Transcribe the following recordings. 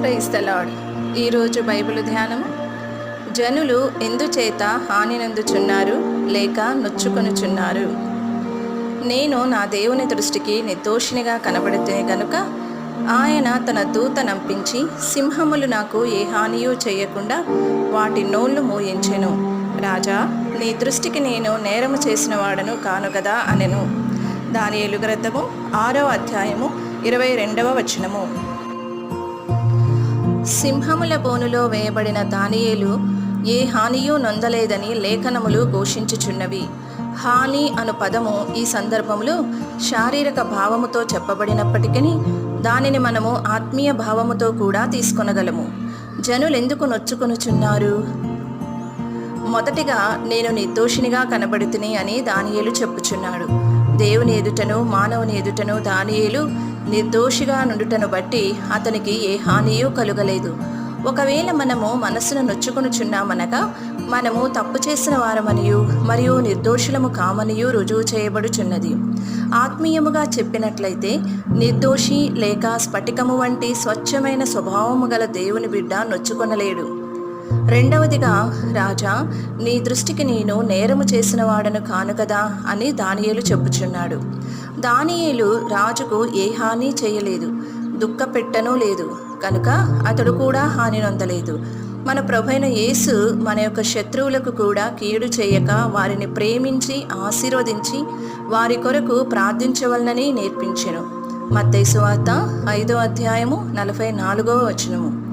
Praise the Lord ఈరోజు Bible ధ్యానము. జనులు ఎందుచేత హానినందుచున్నారు లేక నొచ్చుకొనుచున్నారు? నేను నా దేవుని దృష్టికి నిర్దోషినిగా కనబడితే గనుక ఆయన తన దూత నంపించి సింహములు నాకు ఏ హానియూ చేయకుండా వాటి నోళ్ళు మూయించెను. రాజా నీ దృష్టికి నేను నేరము చేసిన వాడను కాను కదా అనెను. దాని ఎలుగ్రద్దము ఆరో అధ్యాయము ఇరవై రెండవ వచనము. సింహముల బోనులో వేయబడిన దానియేలు ఏ హానియూ నొందలేదని లేఖనములు ఘోషించుచున్నవి. హాని అను పదము ఈ సందర్భంలో శారీరక భావముతో చెప్పబడినప్పటికీ దానిని మనము ఆత్మీయ భావముతో కూడా తీసుకొనగలము. జనులెందుకు నొచ్చుకొనుచున్నారు? మొదటిగా నేను నిర్దోషినిగా కనబడుతుని అని దానియేలు చెప్పుచున్నాడు. దేవుని ఎదుటను మానవుని ఎదుటను దానియేలు నిర్దోషిగా నుండుటను బట్టి అతనికి ఏ హానియూ కలుగలేదు. ఒకవేళ మనము మనసును నొచ్చుకొనుచున్నామనగా మనము తప్పు చేసిన వారమనియు మరియు నిర్దోషులము కామనియు రుజువు చేయబడుచున్నది. ఆత్మీయముగా చెప్పినట్లయితే నిర్దోషి లేక స్ఫటికము వంటి స్వచ్ఛమైన స్వభావము గల దేవుని బిడ్డ నొచ్చుకొనలేడు. రెండవదిగా రాజా నీ దృష్టికి నేను నేరము చేసిన వాడను కాను కదా అని దానియేలు చెప్పుచున్నాడు. దానియేలు రాజుకు ఏ హాని చేయలేదు దుఃఖపెట్టనూ లేదు. కనుక అతడు కూడా హాని నొందలేదు. మన ప్రభైన యేసు మన యొక్క శత్రువులకు కూడా కీడు చేయక వారిని ప్రేమించి ఆశీర్వదించి వారి కొరకు ప్రార్థించవలనని నేర్పించెను. మత్తైసు వార్త ఐదో అధ్యాయము నలభై నాలుగవ వచనము.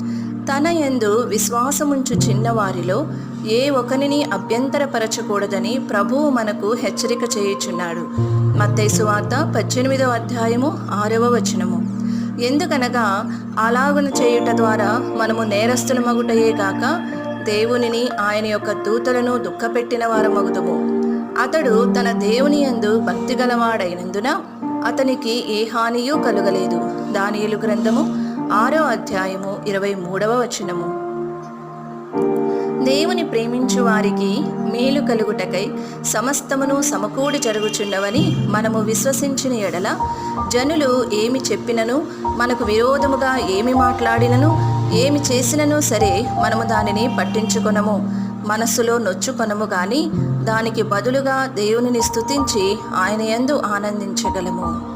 తన యందు విశ్వాసముంచు చిన్నవారిలో ఏ ఒకరిని అభ్యంతరపరచకూడదని ప్రభువు మనకు హెచ్చరిక చేయుచున్నాడు. మత్తైసు వార్త పద్దెనిమిదవ అధ్యాయము ఆరవ వచనము. ఎందుకనగా అలాగున చేయుట ద్వారా మనము నేరస్తుల మగుటయే కాక దేవునిని ఆయన యొక్క దూతలను దుఃఖపెట్టిన వారమగుదుము. అతడు తన దేవుని యందు భక్తి గలవాడైనందున అతనికి ఏ హానియూ కలుగలేదు. దానియులు గ్రంథము ఆరో అధ్యాయము ఇరవై మూడవ వచనము. దేవుని ప్రేమించు వారికి మేలు కలుగుటకై సమస్తమును సమకూడి జరుగుచున్నవని మనము విశ్వసించిన ఎడల జనులు ఏమి చెప్పినను మనకు విరోధముగా ఏమి మాట్లాడినను ఏమి చేసినను సరే మనము దానిని పట్టించుకొనము మనస్సులో నొచ్చుకొనము గాని దానికి బదులుగా దేవునిని స్తుతించి ఆయన యందు ఆనందించగలము.